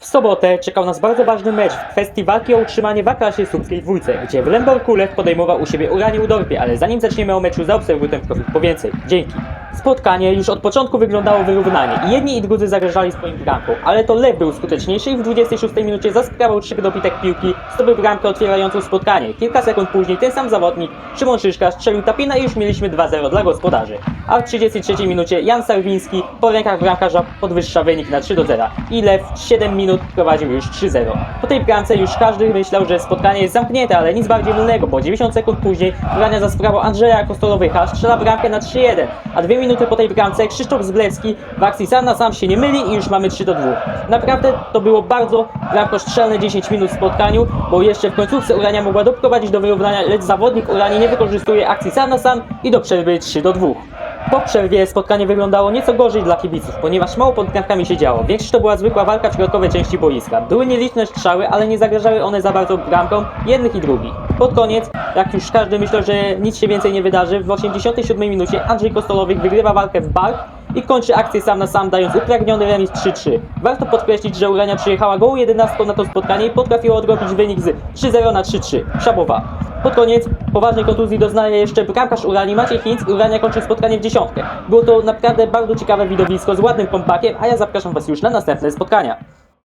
W sobotę czekał nas bardzo ważny mecz w kwestii walki o utrzymanie w A-klasie słupskiej dwójce, gdzie Wlembor Kulew podejmował u siebie Uranie Udorpie, ale zanim zaczniemy o meczu zaobserwuj ten profil po więcej. Dzięki. Spotkanie już od początku wyglądało wyrównanie i jedni i drudzy zagrażali swoim bramką, ale to Lew był skuteczniejszy i w 26 minucie za sprawą trzech dobitek piłki zdobył bramkę otwierającą spotkanie. Kilka sekund później ten sam zawodnik, Szymon Szyszka, strzelił tapina i już mieliśmy 2-0 dla gospodarzy. A w 33 minucie Jan Sarwiński po rękach bramkarza podwyższa wynik na 3-0 i Lew w 7 minut prowadził już 3-0. Po tej bramce już każdy myślał, że spotkanie jest zamknięte, ale nic bardziej mylnego, bo 90 sekund później grania za sprawą Andrzeja Kostolowycha strzela bramkę na 3-1, a dwie minuty po tej bramce Krzysztof Zblewski w akcji sam na sam się nie myli i już mamy 3 do 2. Naprawdę to było bardzo bramkostrzelne 10 minut w spotkaniu, bo jeszcze w końcówce Urania mogła doprowadzić do wyrównania, lecz zawodnik Uranii nie wykorzystuje akcji sam na sam i do przerwy 3 do 2. Po przerwie spotkanie wyglądało nieco gorzej dla kibiców, ponieważ mało pod bramkami się działo. Większość to była zwykła walka w środkowej części boiska. Były nieliczne strzały, ale nie zagrażały one za bardzo bramkom jednych i drugich. Pod koniec, jak już każdy myślał, że nic się więcej nie wydarzy, w 87 minucie Andrzej Kostolowych wygrywa walkę w bark i kończy akcję sam na sam, dając upragniony remis 3-3. Warto podkreślić, że Urania przyjechała gołą 11 na to spotkanie i potrafiła odrobić wynik z 3-0 na 3-3. Szabowa. Pod koniec poważnej kontuzji doznaje jeszcze bramkarz Uranii Maciej Hinz i Urania kończy spotkanie w dziesiątkę. Było to naprawdę bardzo ciekawe widowisko z ładnym kompakiem, a ja zapraszam Was już na następne spotkania.